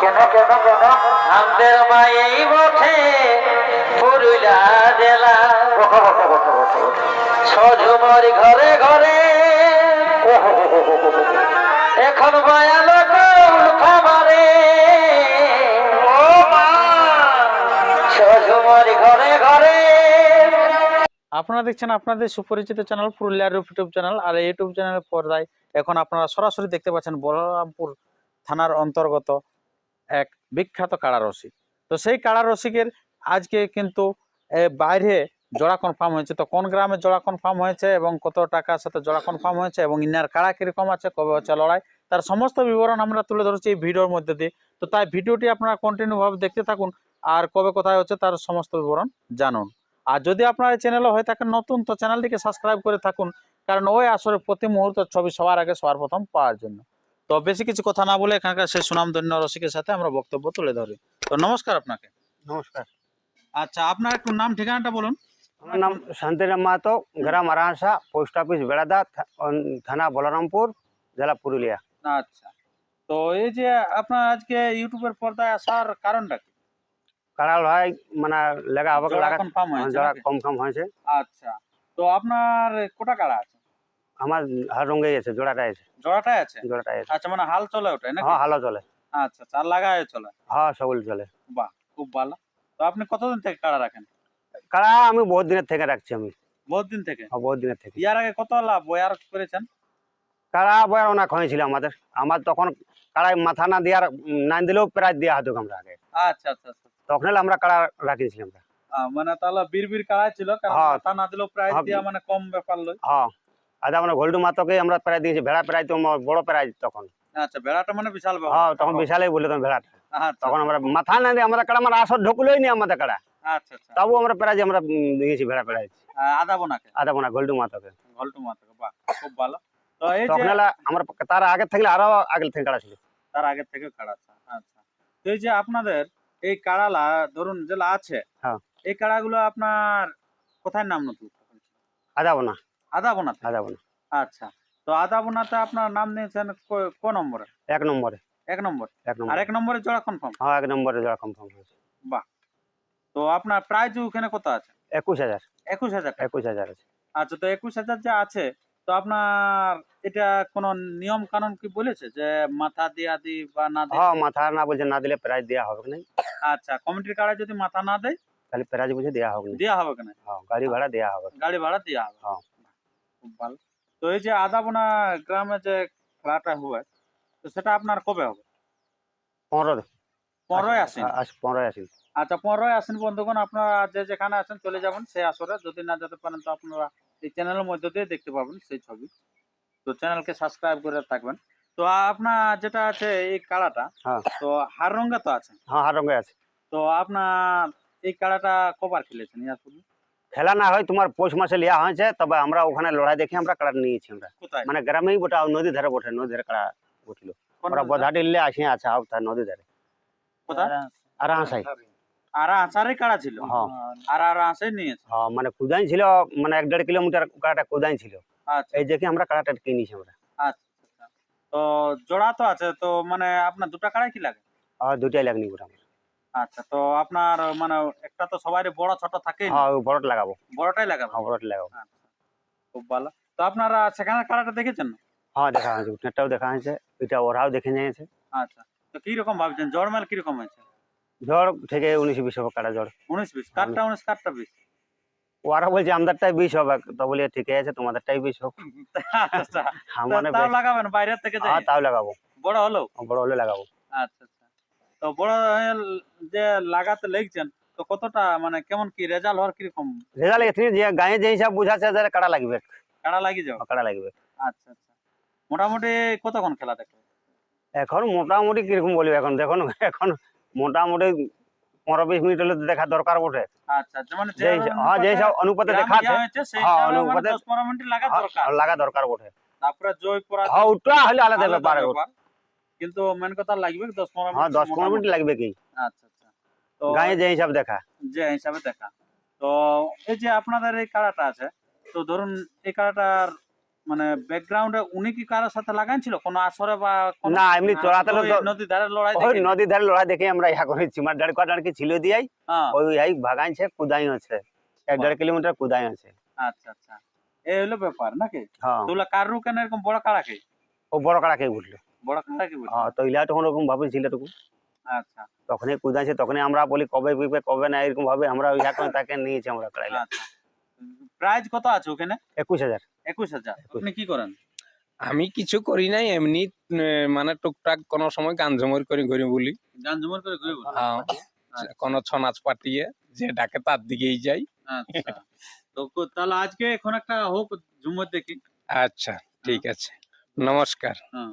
কেন কেন কেন? আমাদের মায়েই বটে পুরুলা জেলা। সজুমর ঘরে ঘরে। এখন বয়ালো আপনারা দেখছেন আপনাদের সুপরিচিত চ্যানেল পুরুলিয়ার ইউটিউব চ্যানেল আর ইউটিউব চ্যানেলের পর্দায় এখন আপনারা সরাসরি দেখতে পাচ্ছেন বলরামপুর থানার অন্তর্গত এক বিখ্যাত কাড়া রসিক। তো সেই কাড়া রসিকের আজকে কিন্তু বাইরে জোড়া কনফার্ম হয়েছে। তো কোন গ্রামে জোড়া কনফার্ম হয়েছে এবং কত টাকার সাথে জোড়া কনফার্ম হয়েছে এবং ইনার কাড়া কীরকম আছে, কবে হচ্ছে লড়াই, তার সমস্ত বিবরণ আমরা তুলে ধরছি এই ভিডিওর মধ্যে দিয়ে। তো তাই ভিডিওটি আপনারা কন্টিনিউভাবে দেখতে থাকুন আর কবে কোথায় হচ্ছে তার সমস্ত বিবরণ জানুন। আর যদি আপনার এই চ্যানেলে হয়ে থাকেন নতুন তো চ্যানেলটিকে সাবস্ক্রাইব করে থাকুন কারণ ওই আসরে প্রতি মুহূর্ত ছবি সবার আগে সবার প্রথম পাওয়ার জন্য। তো বেশি কিছু কথা না বলে এখানকার সেই সুনামধন্য রসিকের সাথে আমরা বক্তব্য তুলে ধরি। তো নমস্কার আপনাকে। নমস্কার। আচ্ছা আপনার একটু নাম ঠিকানাটা বলুন। আমার নাম শান্তিরাম মাহাতো গ্রাম আরাহাসা পোস্ট অফিস বেড়াদা থানা বলরামপুর জেলা পুরুলিয়া। আচ্ছা। তো এই যে আপনার আজকে ইউটিউবের পর্দায় আসার কারণটা কি? কাড়া লড়াই মানে লেগা হবে লাগা জোড়া? কম কম হয়েছে। আচ্ছা তো আপনার কোটা কাড়া আছে? আমার হার রঙে আছে জোড়াটাই আছে। জোড়াটাই আছে? জোড়াটাই আছে। আচ্ছা মানে হাল চলে ওঠে নাকি? হ্যাঁ ভালো চলে। আচ্ছা চার লাগায় চলে? হ্যাঁ সবুল চলে। বাহ খুব ভালো। তো আপনি কতদিন থেকে কাড়া রাখেন? কাড়া আমি বহুত দিনের থেকে রাখছি আমি। বহুত দিন থেকে? হ্যাঁ, বহুত দিনের থেকে। ইয়ার আগে কত লাভ বয়ার করেছেন? কাড়া বয়ার অনেক হয়েছিল আমাদের। আমার তখন কাড়ায় মাথা না দেওয়ার উম, না দিলেও প্রায় দেওয়া হতো আমরা আগে। আচ্ছা আচ্ছা আচ্ছা। তখন আমরা কাড়া রাখিয়েছিলাম আমরা। মানে তাহলে বীর বীর কাড়া ছিল কারণ হ্যাঁ। না দিলেও প্রাইজ হ্যাঁ। দিয়া মানে কম ব্যাপার লই। হ্যাঁ। আদা মানে গোল্ডু মাতকে আমরা প্রায় দিয়েছি ভেড়া প্রায় তো বড় প্রাইজ তখন। আচ্ছা বেড়াটা মানে বিশাল হ্যাঁ তখন বিশালই বলে তখন ভেড়াটা। আচ্ছা তখন আমরা মাথা না দিয়ে আমাদের কাড়া মানে আসর ঢুকলোই নি আমাদের কাড়া। আচ্ছা আচ্ছা। তবু আমরা প্রায় আমরা দিয়েছি ভেড়া প্রায়। আদা বোনাকে? আদা মানে গোল্ডু মাতকে ঘল্টু মাথাকে বাহ খুব ভালো। তো এই তখন আমার তার আগে থাকলে আরও আগে থেকে কাড়া ছিল। তার আগে থেকে কাড়া আচ্ছা। তো এই যে আপনাদের এই কাড়ালা ধরুন যেগুলো আছে হ্যাঁ। এই কাড়াগুলো আপনার কোথায় নাম নতুন? আদা বোনা আদা বোনাতে আদা বোনা আচ্ছা তো আদা বোনাতে আপনার নাম নিয়েছেন কো- নম্বরে? এক নম্বরে। এক নম্বর? এক আর এক নম্বরে জোড়া কনফার্ম হ্যাঁ এক নম্বরে জোড়া কনফার্ম হয়েছে। বাহ। তো আপনার প্রাইজ ওখানে কত আছে? একুশ হাজার। একুশ হাজার একুশ হাজার আছে। আচ্ছা তো একুশ হাজার যে আছে তো আপনার এটা কোনো নিয়ম কানুন কি বলেছে যে মাথা দিয়া দি বা না হ্যাঁ মাথা না বলছে না দিলে প্রাইজ দেওয়া হবে না আচ্ছা কমিটির কার্ডে যদি মাথা না দেয়? তাহলে প্রাইজ বুঝে দেওয়া হবে না দেওয়া হবে কেন? হ্যাঁ গাড়ি ভাড়া দেওয়া হবে। গাড়ি ভাড়া দেওয়া হবে। হ্যাঁ। খুব ভালো। তো এই যে আদাবোনা গ্রামে যে খেলাটা হয় তো সেটা আপনার কবে হবে? পনেরো পনেরোই আসেন আস পনেরোই আসেন আচ্ছা পনেরোই আসেন বন্ধুগণ আপনারা যে যেখানে আছেন চলে যাবেন সেই আসরে যদি না যেতে পারেন তো আপনারা এই চ্যানেলের মধ্যে দিয়ে দেখতে পাবেন সেই ছবি। তো চ্যানেলকে সাবস্ক্রাইব করে থাকবেন। তো আপনার যেটা আছে এই কাড়াটা হ্যাঁ। তো হার রঙে তো আছে? হ্যাঁ হার রঙে আছে। তো আপনার এই কাড়াটা কবার খেলেছেন খেলা না হয় তোমার পৌষ মাসে লিয়া হয়েছে তবে আমরা ওখানে লড়াই দেখে আমরা কাড়া নিয়েছি আমরা। মানে গ্রামেই বটে নদী ধারে বটে নদী ধারে কাড়া উঠল। ওরা নদীটা? বধাটিলে আসে আছে আও তার নদী ধারে। আর হাসাই আর আচারে কাড়া ছিল? হ্যাঁ। আর আর আঁশে নিয়েছে? হ্যাঁ মানে কুদাই ছিল মানে এক দেড় কিলোমিটার কাড়াটা কুদাই ছিল। আচ্ছা। এই দেখে আমরা কাড়াটা কিনেছি আমরা। আচ্ছা। তো জোড়া তো আছে তো মানে আপনার দুটা কাড়াই কি লাগে? আর দুটাই লাগনি গোটা আমার। আচ্ছা তো আপনার মানে একটা তো সবাই বড় ছোট থাকেই না। হ্যাঁ ওই বড়টা লাগাবো। বড়টাই লাগাবে হ্যাঁ বড়টা লাগাবো। আচ্ছা খুব ভালো। তো আপনারা সেখানে কাড়াটা দেখেছেন? হ্যাঁ দেখা হয়েছে উঠনেটাও দেখা হয়েছে এটা ওরাও দেখে নিয়েছে। আচ্ছা তো কি রকম ভাবছেন? জ্বর মেল কীরকম হয়েছে? জ্বর থেকে উনিশ বিশ হবে কাটা ঝড় উনিশ বিশ কাঠটা উনিশ কাঠটা বিশ? ওরা বলছে আমাদেরটাই বিষ হবে। তো বলি ঠিক আছে তোমাদেরটাই বিষ হোক। আচ্ছা তাও লাগাবেন বাইরের থেকে যাই হ্যাঁ তাও লাগাবো। বড় হলো? বড় হলে লাগাবো। আচ্ছা আচ্ছা। তো বড় হয়ে যে লাগাতে লেগছেন তো কতটা মানে কেমন কি রেজাল্ট হওয়ার কীরকম? রেজাল্ট এখানে যে গায়ে যে হিসাব বুঝাচ্ছে যে কাটা লাগবে। কাড়া লাগি যাও? কাটা লাগবে। আচ্ছা আচ্ছা। মোটামুটি কতক্ষণ খেলা দেখো এখন মোটামুটি কীরকম বলব এখন দেখুন এখন মোটামুটি পনেরো বিশ মিনিট হলে দেখা দরকার বটে। আচ্ছা আচ্ছা, মানে হ্যাঁ হিসাব অনুপাতে হ্যাঁ, মানে অনুপাতে- লাগা দরকার। হ্যাঁ, লাগা দরকার বটে। তারপরে জয় পড়া হ্যাঁ ওটা হলে আলাদা আলাদা ব্যাপার ব্যাপার। কিন্তু মেন কথা লাগবে দশ পনেরো হ্যাঁ দশ পনেরো মিনিট লাগবে কি? আচ্ছা আচ্ছা। তো গায়ে যে হিসাব দেখা। যে হিসাবে দেখা। তো এই যে আপনাদের এই কাড়াটা আছে তো ধরুন এই কাড়াটার মানে ব্যাকগ্রাউন্ডে উনি কি কারোর সাথে লাগাইছিল কোনো আসরে বা না এমনি নদীর ধারে লড়াই ওই? নদীর ধারে লড়াই দেখে আমরা ইহা করেছি মানে ডাড়কা ডাড়কি ছিল দিয়াই? হ্যাঁ, ওই কুদাই আছে এক দেড় কিলোমিটার কুদাই আছে আচ্ছা আচ্ছা। এই হলো ব্যাপার নাকি? হ্যাঁ। তোলা কারু কেন এরকম বড় কাড়াকে ও বড় কাড়াকে উঠল বড় কাড়াকে বলছে? হ্যাঁ তো ইলা তখন ওরকম ভাবে ছিল আচ্ছা। তখনই কুদাইছে তখনই আমরা বলি কবে কবে না এরকম ভাবে আমরা ইহা করে তাকে নিয়েছি আমরা কাড়াইলা আচ্ছা প্রাইজ কত আছে ওখানে? একুশ হাজার। একুশ হাজার। আপনি কি করেন? আমি কিছু করি নাই এমনি মানে টুকটাক কোন সময় গান ঝুমর করে ঘুরি বলি। গান জুমর করে ঘুরে? আহ, কোন ছ নাচ পাটিয়ে যে ডাকে তার দিকেই যাই। আচ্ছা। তো তাহলে আজকে এখন একটা হোক ঝুমর দেখি। আচ্ছা ঠিক আছে। নমস্কার। হ্যাঁ।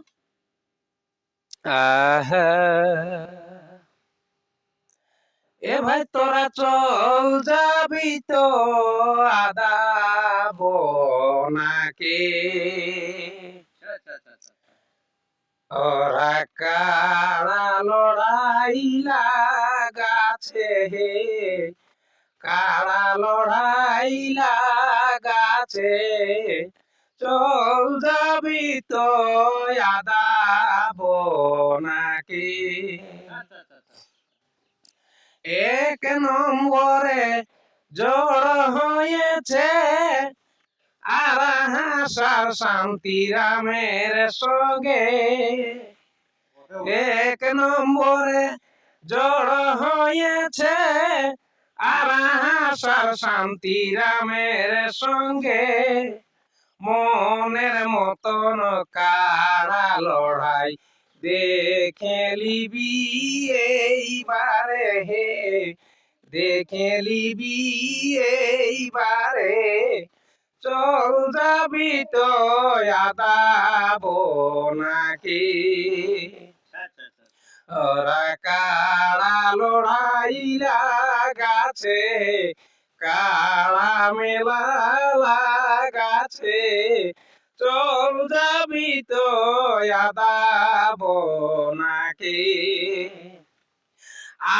এ ভাই তোরা চল যাবি তো আদা বনাকে ওরা কারা লড়াই লাগাছে হে? কারা লড়াই লাগাছে চল যাবি তো আদা নাকি আচ্ছা এক নম্বরে জড় হয়েছে। আর হাসার শান্তি রামের সঙ্গে। এক নম্বরে জড় হয়েছে। আর হাসার শান্তি রামের সঙ্গে। মনের মতন কারা লড়াই দেখে লিবি এইবারে হে। দেখে লিবি এইবারে চল যাবি তো আদা নাকি ওরা কাড়া লড়াই লাগাছে কাড়া মেলা লাগাছে। চল যাবি তো আদা নাকি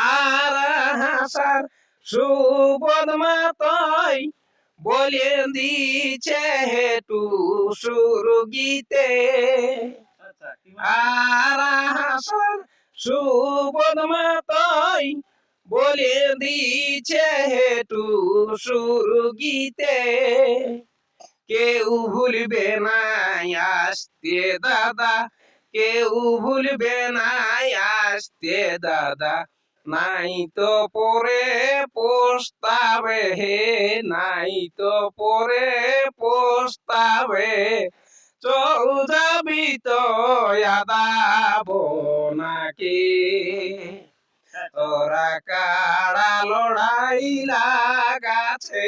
আর হাসার সুবোধ মাতই বলে দিছে হেটু সুর গীতে আর হাসার সুবোধ মাতই বলে দিছে হেটু সুর গীতে কেউ ভুলবে না আসতে দাদা, কেউ ভুলবে না আসতে দাদা। নাই তো পরে পোস্তাবে হে, নাই তো পরে পোস্তাবে। চল যাবি তো আদা নাকি তোরা কাড়া লড়াই লাগাছে